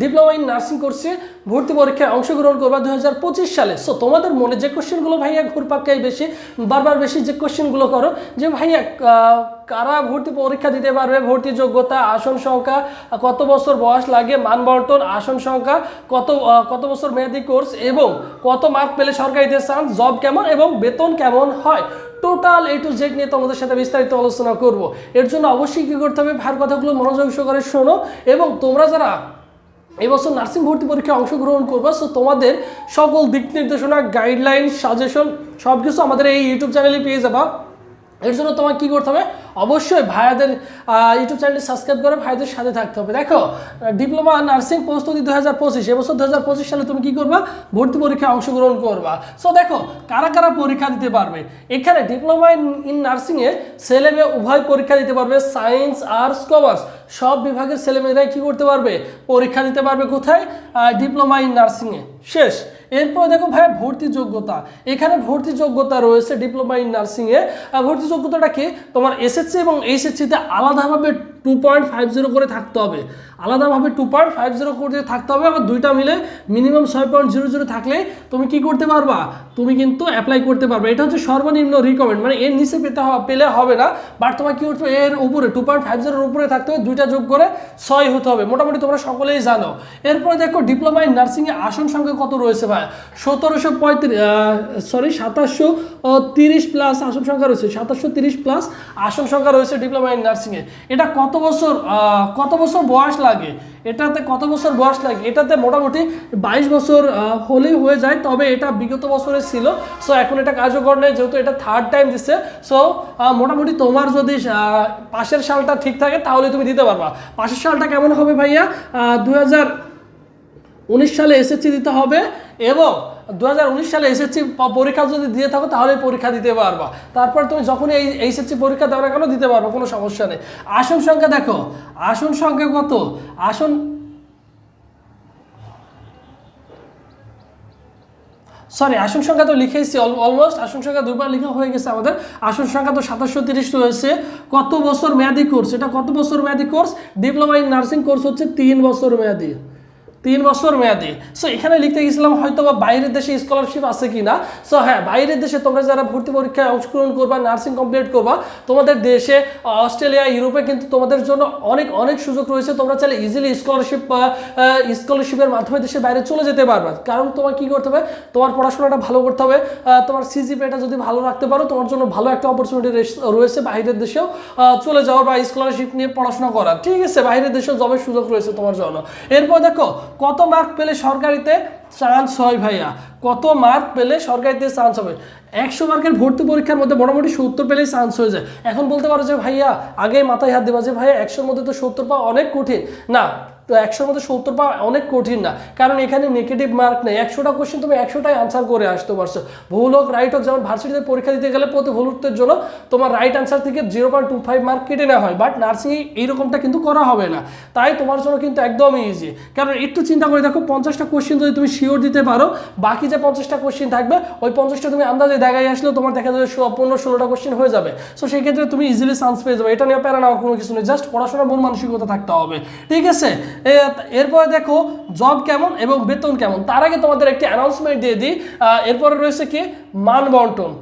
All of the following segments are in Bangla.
ডিপ্লোমা ইন নার্সিং কোর্সে ভর্তি পরীক্ষায় অংশগ্রহণ করবা দু হাজার পঁচিশ সালে। সো তোমাদের মনে যে কোশ্চেনগুলো ভাইয়া ঘুরপাক্কাই বেশি, বারবার বেশি যে কোশ্চেনগুলো করো, যে ভাইয়া কারা ভর্তি পরীক্ষা দিতে পারবে? ভর্তি যোগ্যতা, আসন সংখ্যা, কত বছর বয়স লাগে, মানবন্টন, আসন সংখ্যা, কত কত বছর মেয়াদি কোর্স এবং কত মার্ক পেলে সরকারিতে চান্স জব কেমন, এবং বেতন কেমন হয়? টোটাল এ টু জেড নিয়ে তোমাদের সাথে বিস্তারিত আলোচনা করব। এর জন্য অবশ্যই কী করতে হবে? ভার কথাগুলো মনোযোগ সহকারে শোনো, এবং তোমরা যারা এবছর নার্সিং ভর্তি পরীক্ষায় অংশগ্রহণ করবে সো তোমাদের সকল দিক নির্দেশনা গাইডলাইন সাজেশন সব কিছু আমাদের এই ইউটিউব চ্যানেলে পেয়ে যাবা। এর জন্য তোমাকে কী করতে হবে? অবশ্যই ভাইয়াদের ইউটিউব চ্যানেলটি সাবস্ক্রাইব করে ভাইদের সাথে থাকতে হবে। দেখো ডিপ্লোমা নার্সিং প্রস্তুতি দু হাজার পঁচিশ। এবছর দু হাজার পঁচিশ সালে তুমি কী করবা? ভর্তি পরীক্ষায় অংশগ্রহণ করবা। সো দেখো, কারা কারা পরীক্ষা দিতে পারবে? এখানে ডিপ্লোমা ইন ইন নার্সিংয়ে ছেলে মেয়ে উভয় পরীক্ষা দিতে পারবে। সায়েন্স আর্টস কমার্স সব বিভাগের ছেলেমেয়েরাই কী করতে পারবে? পরীক্ষা দিতে পারবে কোথায়? ডিপ্লোমা ইন নার্সিংয়ে শেষ। এরপর দেখো ভাই, ভর্তি যোগ্যতা। এখানে ভর্তি যোগ্যতা রয়েছে ডিপ্লোমা ইন নার্সিংয়ে। ভর্তি যোগ্যতাটা কি? তোমার এসএসসি এবং এইচএসসিতে আলাদাভাবে টু পয়েন্ট ফাইভ জিরো করে থাকতে হবে। আলাদাভাবে টু পয়েন্ট ফাইভ জিরো করে থাকতে হবে, আবার দুইটা মিলে মিনিমাম ছয় পয়েন্ট জিরো জিরো থাকলে তুমি কি করতে পারবা? তুমি কিন্তু অ্যাপ্লাই করতে পারবে। এটা হচ্ছে সর্বনিম্ন রিকমেন্ড মানে এর নিচে পেতে হবে পেলে হবে না বাট তোমার কী করতে এর উপরে টু পয়েন্ট ফাইভ জিরোর উপরে থাকতে হবে, দুইটা যোগ করে ছয় হতে হবে। মোটামুটি তোমরা সকলেই জানো। এরপরে দেখো ডিপ্লোমা ইন নার্সিংয়ে আসন সংখ্যা কত রয়েছে ভাই? সতেরোশো পঁয়ত্রিশ সরি সাতাশশো তিরিশ প্লাস আসন সংখ্যা রয়েছে, সাতাশশো তিরিশ প্লাস আসন সংখ্যা রয়েছে ডিপ্লোমা ইন নার্সিংয়ে এটা কত বছর কত বছর বয়স লাগে? এটাতে কত বছর বয়স লাগে? এটাতে মোটামুটি বাইশ বছর হলেই হয়ে যায়, তবে এটা বিগত বছরে ছিল। সো এখন এটা কার্যকর নেই, যেহেতু এটা থার্ড টাইম দিচ্ছে সো মোটামুটি তোমার যদি পাশের সালটা ঠিক থাকে, তাহলে তুমি দিতে পারবা। পাশের সালটা কেমন হবে ভাইয়া? দু হাজার উনিশ সালে এসএসসি দিতে হবে এবং দু হাজার উনিশ সালে এসএসসি পরীক্ষা যদি দিয়ে থাকো তাহলে পরীক্ষা দিতে পারবা। তারপর তুমি যখন এই এইচএসসি পরীক্ষা দেওয়া না কেন, দিতে পারবা, কোনো সমস্যা নেই। আসন সংখ্যা দেখো, আসন সংখ্যা কত? আসন সরি আসন সংখ্যা তো লিখেছি অলমোস্ট আসন সংখ্যা দুবার লেখা হয়ে গেছে আমাদের। আসন সংখ্যা তো সাতাশশো তিরিশ রয়েছে। কত বছর মেয়াদি কোর্স এটা কত বছর মেয়াদি course diploma in nursing course হচ্ছে তিন বছর মেয়াদি। তিন বছর মেয়াদি। সো এখানে লিখতে গেছিলাম হয়তো বা বাইরের দেশে স্কলারশিপ আছে কি না সো হ্যাঁ বাইরের দেশে তোমরা যারা ভর্তি পরীক্ষায় অংশগ্রহণ করবা নার্সিং কমপ্লিট করবা, তোমাদের দেশে অস্ট্রেলিয়া, ইউরোপে কিন্তু তোমাদের জন্য অনেক অনেক সুযোগ রয়েছে। তোমরা চাইলে ইজিলি স্কলারশিপ স্কলারশিপের মাধ্যমে দেশের বাইরে চলে যেতে পারবা। কারণ তোমার কি করতে হবে? তোমার পড়াশোনাটা ভালো করতে হবে। তোমার সিজিপিটা যদি ভালো রাখতে পারো, তোমার জন্য ভালো একটা অপরচুনিটি রয়েছে বাইরের দেশেও। চলে যাওয়ার বা স্কলারশিপ নিয়ে পড়াশোনা করার ঠিক আছে, বাইরের দেশেও জবের সুযোগ রয়েছে তোমার জন্য। এরপর দেখো কত মার্ক পেলে সরকারিতে চান্স হয় ভাইয়া? কত মার্ক পেলে সরকারিতে চান্স হবে? একশো মার্কের ভর্তি পরীক্ষার মধ্যে মোটামুটি সত্তর পেলেই চান্স হয়ে যায়। এখন বলতে পারো যে ভাইয়া আগে মাথায় হাত দেবা যে ভাইয়া, একশোর মধ্যে তো সত্তর পাওয়া অনেক কঠিন। না তো একশোর মধ্যে সত্তর পাওয়া অনেক কঠিন না। কারণ এখানে নেগেটিভ মার্ক নেই। একশোটা কোশ্চেন তুমি একশোটাই আনসার করে আসতে পারছ। ভুল হোক রাইট হোক, যেমন ভার্সিটিতে পরীক্ষা দিতে গেলে প্রতি ভুল উত্তরের জন্য তোমার রাইট আনসার থেকে zero point two five mark কেটে নেওয়া হয়। বাট নার্সিংয়ে এইরকমটা কিন্তু করা হবে না। তাই তোমার জন্য কিন্তু একদমই ইজি কারণ একটু চিন্তা করে দেখো, পঞ্চাশটা কোশ্চেন যদি তুমি শিওর দিতে পারো, বাকি যে পঞ্চাশটা কোশ্চেন থাকবে, ওই পঞ্চাশটা তুমি আন্দাজে দেখাই আসলেও তোমার দেখা যাবে পনেরো, ষোলোটা কোশ্চেন হয়ে যাবে। সো সেই ক্ষেত্রে তুমি ইজিলি চান্স পেয়ে যাবে। এটা নিয়ে প্যারা নেওয়ার কোনো কিছু নেই। জাস্ট পড়াশোনার মন মানসিকতা থাকতে হবে। ঠিক আছে? এরপরে দেখো জব কেমন এবং বেতন কেমন? তার আগে তোমাদের একটি অ্যানাউন্সমেন্ট দিয়ে দিই। এরপরে রয়েছে কি? মান বন্টন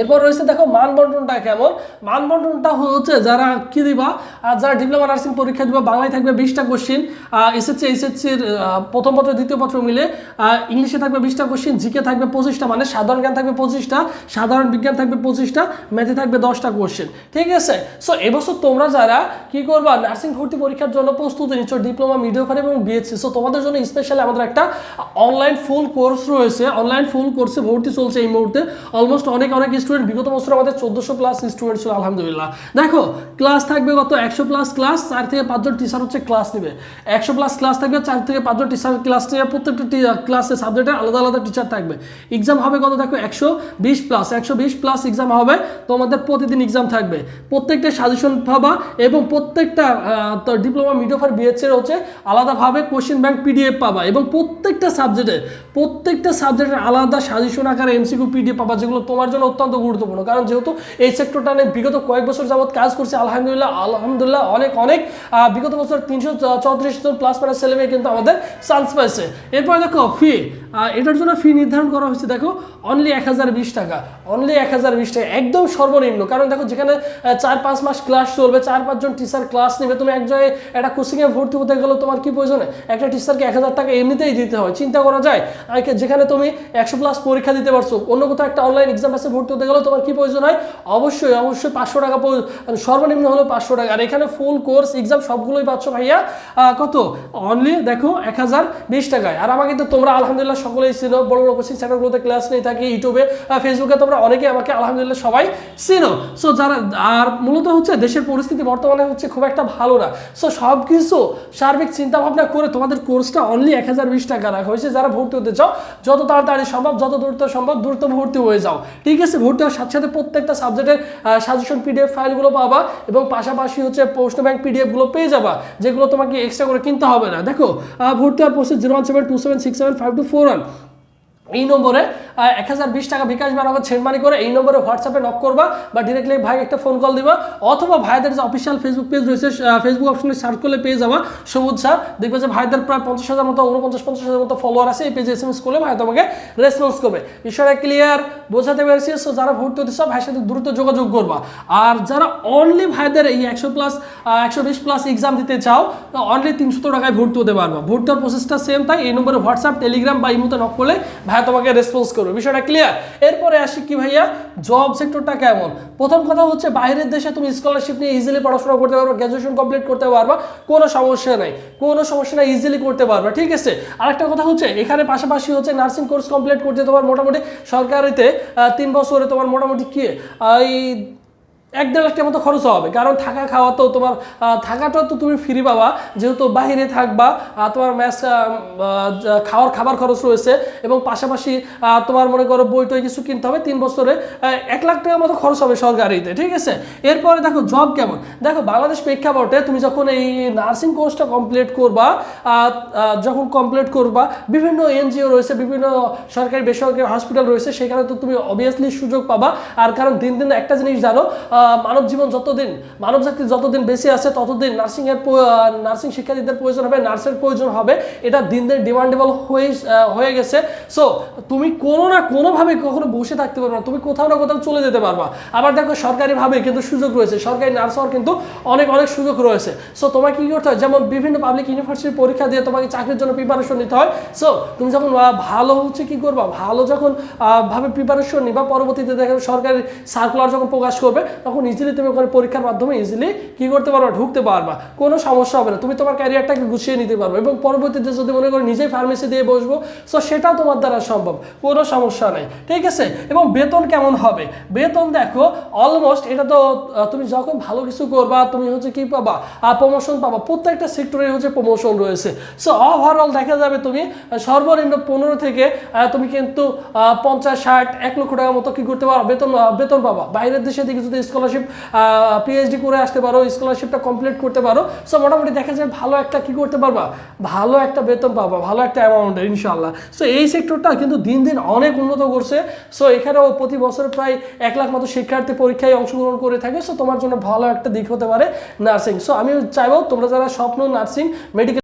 এরপর রয়েছে দেখো মান বন্টনটা কেমন? মান বন্টনটা হচ্ছে যারা কি দিবা? আর যারা ডিপ্লোমা নার্সিং পরীক্ষা দিবা, বাংলায় থাকবে বিশটা কোশ্চিন এসএসসি এইচএসসির প্রথম পত্র, দ্বিতীয় পত্র মিলে ইংলিশে থাকবে বিশটা কোশ্চিন জিকে থাকবে পঁচিশটা মানে সাধারণ জ্ঞান থাকবে পঁচিশটা, সাধারণ বিজ্ঞান থাকবে পঁচিশটা ম্যাথে থাকবে দশটা কোশ্চেন ঠিক আছে? সো এবছর তোমরা যারা কি করবা? নার্সিং ভর্তি পরীক্ষার জন্য প্রস্তুতি নিচ্ছ ডিপ্লোমা মিডিওফার এবং বিএসসি সো তোমাদের জন্য স্পেশালি আমাদের একটা অনলাইন ফুল কোর্স রয়েছে অনলাইন ফুল কোর্সে ভর্তি চলছে এই মুহূর্তে অলমোস্ট অনেক অনেক স্টুডেন্ট বিগত বছর আমাদের চোদ্দোশো প্লাস স্টুডেন্ট ছিল, আলহামদুলিল্লাহ। দেখো ক্লাস থাকবে কত? একশো প্লাস ক্লাস চার থেকে পাঁচজন টিচার হচ্ছে ক্লাস নেবে। একশো প্লাস ক্লাস থাকবে, চার থেকে পাঁচজন টিচার ক্লাস নেবে। প্রত্যেকটা ক্লাসে সাবজেক্টের আলাদা আলাদা টিচার থাকবে। এক্সাম হবে কত দেখো? একশো বিশ প্লাস একশো বিশ প্লাস এক্সাম হবে, তোমাদের প্রতিদিন এক্সাম থাকবে। প্রত্যেকটা সাজেশন পাবা এবং প্রত্যেকটা ডিপ্লোমা মিডিওফার বিএচএর হচ্ছে আলাদাভাবে কোশ্চেন ব্যাংক পিডিএফ পাবা এবং প্রত্যেকটা সাবজেক্টের প্রত্যেকটা সাবজেক্টের আলাদা সাজেশন আকারে এমসিকিউ পিডিএফ পাবা, যেগুলো তোমার জন্য অত্যন্ত অত্যন্ত গুরুত্বপূর্ণ। কারণ যেহেতু এই সেক্টরটা নিয়ে বিগত কয়েক বছর যাবত কাজ করছে, আলহামদুলিল্লাহ আলহামদুলিল্লাহ অনেক অনেক বিগত বছর তিনশো চৌত্রিশ জন প্লাস প্লাস ছেলে মেয়ে কিন্তু আমাদের চান্স পাইছে। এরপরে দেখো ফি এটার জন্য ফি নির্ধারণ করা হয়েছে, দেখো অনলি এক হাজার বিশ টাকা অনলি এক হাজার বিশ টাকা, একদম সর্বনিম্ন। কারণ দেখো যেখানে চার পাঁচ মাস ক্লাস চলবে, চার পাঁচজন টিচার ক্লাস নেবে, তুমি এক জায়গায় একটা কোচিংয়ে ভর্তি হতে গেলে তোমার কি প্রয়োজনে? একটা টিচারকে এক হাজার টাকা এমনিতেই দিতে হয়, চিন্তা করা যায়। যেখানে তুমি একশো প্লাস পরীক্ষা দিতে পারছ, অন্য কোথাও একটা অনলাইন এক্সাম আছে, ভর্তি হতে গেলে তোমার কি প্রয়োজন হয়? অবশ্যই অবশ্যই পাঁচশো টাকা মানে সর্বনিম্ন হলো পাঁচশো টাকা। আর এখানে ফুল কোর্স এক্সাম সবগুলোই পাচ্ছ ভাইয়া। কত? অনলি দেখো, এক হাজার বিশ টাকায়। আর আমাকে তো তোমরা আলহামদুলিল্লাহ সকলেই চিনো। বড় বড় কোচিং সেন্টারগুলোতে ক্লাস নিয়ে থাকি ইউটিউবে ফেসবুকে তোমরা অনেকে আমাকে আলহামদুলিল্লাহ সবাই চিনো। সো যারা, আর মূলত হচ্ছে দেশের পরিস্থিতি বর্তমানে হচ্ছে খুব একটা ভালো না। সো সব কিছু সার্বিক চিন্তা ভাবনা করে তোমাদের কোর্সটা অনলি এক হাজার বিশ টাকা রাখা হয়েছে। যারা ভর্তি হতে চাও, যত তাড়াতাড়ি সম্ভব, যত দ্রুত সম্ভব, দ্রুত ভর্তি হয়ে যাও। ঠিক আছে ভর্তি হওয়ার সাথে সাথে প্রত্যেকটা সাবজেক্টের সাজেশন পিডিএফ ফাইলগুলো পাবা এবং পাশাপাশি হচ্ছে প্রশ্ন ব্যাংক পিডিএফগুলো পেয়ে যাবা, যেগুলো তোমাকে এক্সট্রা করে কিনতে হবে না। দেখো ভর্তি হওয়ার process zero one seven two seven six seven five two four one এই নম্বরে এক হাজার বিশ টাকা বিকাশ বানাবার ছেড় মানি করে এই নম্বরে হোয়াটসঅ্যাপে নক করবা বা ডিরেক্টলি ভাই একটা ফোন কল দিবা, অথবা ভাইদের যে অফিসিয়াল ফেসবুক পেজ রয়েছে ফেসবুক অপশনে সার্চ করলে পেয়ে যাবা। সবুজ স্যার, দেখবে যে ভাইদের প্রায় পঞ্চাশ হাজার মতো, উনপঞ্চাশ, পঞ্চাশ হাজার মতো ফলোয়ার আছে, এই পেজে এস এম এস করলে ভাই তোমাকে রেসপন্স করবে। বিষয়টা ক্লিয়ার বোঝাতে পেরেছি। সো যারা ভর্তি হতে চাও, ভাইয়ের সাথে দ্রুত যোগাযোগ করবা। আর যারা অনলি ভাইদের এই একশো প্লাস একশো বিশ প্লাস এক্সাম দিতে চাও অনলি তিনশো টাকায় ভর্তি হতে পারবা। ভর্তি হওয়ার প্রসেসটা সেম তাই এই নম্বরে হোয়াটসঅ্যাপ টেলিগ্রাম বা ইমোতে নক করলে ভাই তোমাকে রেসপন্স করবে। বিষয়টা ক্লিয়ার এরপরে আসি কি ভাইয়া? জব সেক্টরটা কেমন? প্রথম কথা হচ্ছে, বাইরের দেশে তুমি স্কলারশিপ নিয়ে ইজিলি পড়াশোনা করতে পারবা গ্র্যাজুয়েশন কমপ্লিট করতে পারবা, কোনো সমস্যা নাই। কোনো সমস্যা নাই ইজিলি করতে পারবা, ঠিক আছে? আরেকটা কথা হচ্ছে, এখানে পাশাপাশি হচ্ছে নার্সিং কোর্স কমপ্লিট করতে তোমার মোটামুটি সরকারিতে তিন বছরে তোমার মোটামুটি কি? এই এক দেড় লাখ টাকার মতো খরচ হবে। কারণ থাকা খাওয়া তো তোমার থাকাটা তো তুমি ফ্রি পাবা। যেহেতু বাইরে থাকবা তোমার ম্যাচ খাওয়ার খাবার খরচ রয়েছে এবং পাশাপাশি তোমার মনে করো বই টই কিছু কিনতে হবে, তিন বছরে এক লাখ টাকার মতো খরচ হবে সরকারিতে, ঠিক আছে? এরপরে দেখো জব কেমন? দেখো বাংলাদেশ প্রেক্ষাপটে তুমি যখন এই নার্সিং কোর্সটা কমপ্লিট করবা যখন কমপ্লিট করবা, বিভিন্ন এনজিও রয়েছে, বিভিন্ন সরকারি বেসরকারি হসপিটাল রয়েছে, সেখানে তো তুমি অবভিয়াসলি সুযোগ পাবা। আর কারণ দিন দিন একটা জিনিস জানো মানব জীবন যতদিন, মানব জাতি যতদিন বেঁচে আছে, ততদিন নার্সিং এর নার্সিং শিক্ষার্থীদের প্রয়োজন হবে নার্সের প্রয়োজন হবে। এটা দিন দিন ডিমান্ডেবল হয়ে গেছে। সো তুমি কোনো না কোনোভাবে কখনো বসে থাকতে পারবে না। তুমি কোথাও না কোথাও চলে যেতে পারবা। আবার দেখো সরকারিভাবে কিন্তু সুযোগ রয়েছে। সরকারি নার্স হওয়ার কিন্তু অনেক অনেক সুযোগ রয়েছে। সো তোমাকে কি করতে হয়? যেমন বিভিন্ন পাবলিক ইউনিভার্সিটির পরীক্ষা দিয়ে তোমাকে চাকরির জন্য প্রিপারেশন নিতে হয়। সো তুমি যখন ভালো হচ্ছে কি করবা? ভালো যখন ভাবে প্রিপারেশন নিবা, পরবর্তীতে দেখো সরকারি সার্কুলার যখন প্রকাশ করবে, তখন ইজিলি তুমি ওখানে পরীক্ষার মাধ্যমে ইজিলি কি করতে পারবা? ঢুকতে পারবা। কোনো সমস্যা হবে না। তুমি তোমার ক্যারিয়ারটাকে গুছিয়ে নিতে পারবে এবং পরবর্তীতে যদি মনে করো নিজেই ফার্মেসি দিয়ে বসবো সো সেটাও তোমার দ্বারা সম্ভব। কোনো সমস্যা নেই। ঠিক আছে? এবং বেতন কেমন হবে? বেতন দেখো অলমোস্ট এটা তো তুমি যখন ভালো কিছু করবা, তুমি হচ্ছে কি পাবা? প্রমোশন পাবা। প্রত্যেকটা সেক্টরে হচ্ছে প্রমোশন রয়েছে। সো ওভারঅল দেখা যাবে তুমি সর্বনিম্ন পনেরো থেকে তুমি কিন্তু পঞ্চাশ, ষাট, এক লক্ষ টাকার মতো কি করতে পারো বেতন বেতন পাবা। বাইরের দেশে থেকে যদি স্কলারশিপ পিএইচডি করে আসতে পারো স্কলারশিপটা কমপ্লিট করতে পারো। সো মোটামুটি দেখা যায় ভালো একটা কি করতে পারবা? ভালো একটা বেতন পাবা, ভালো একটা অ্যামাউন্টের ইনশাল্লাহ সো এই সেক্টরটা কিন্তু দিন দিন অনেক উন্নত করছে। সো এখানেও প্রতি বছর প্রায় এক লাখ মতো শিক্ষার্থী পরীক্ষায় অংশগ্রহণ করে থাকে। সো তোমার জন্য ভালো একটা দিক হতে পারে নার্সিং সো আমি চাইব তোমরা যারা স্বপ্ন নার্সিং মেডিকেল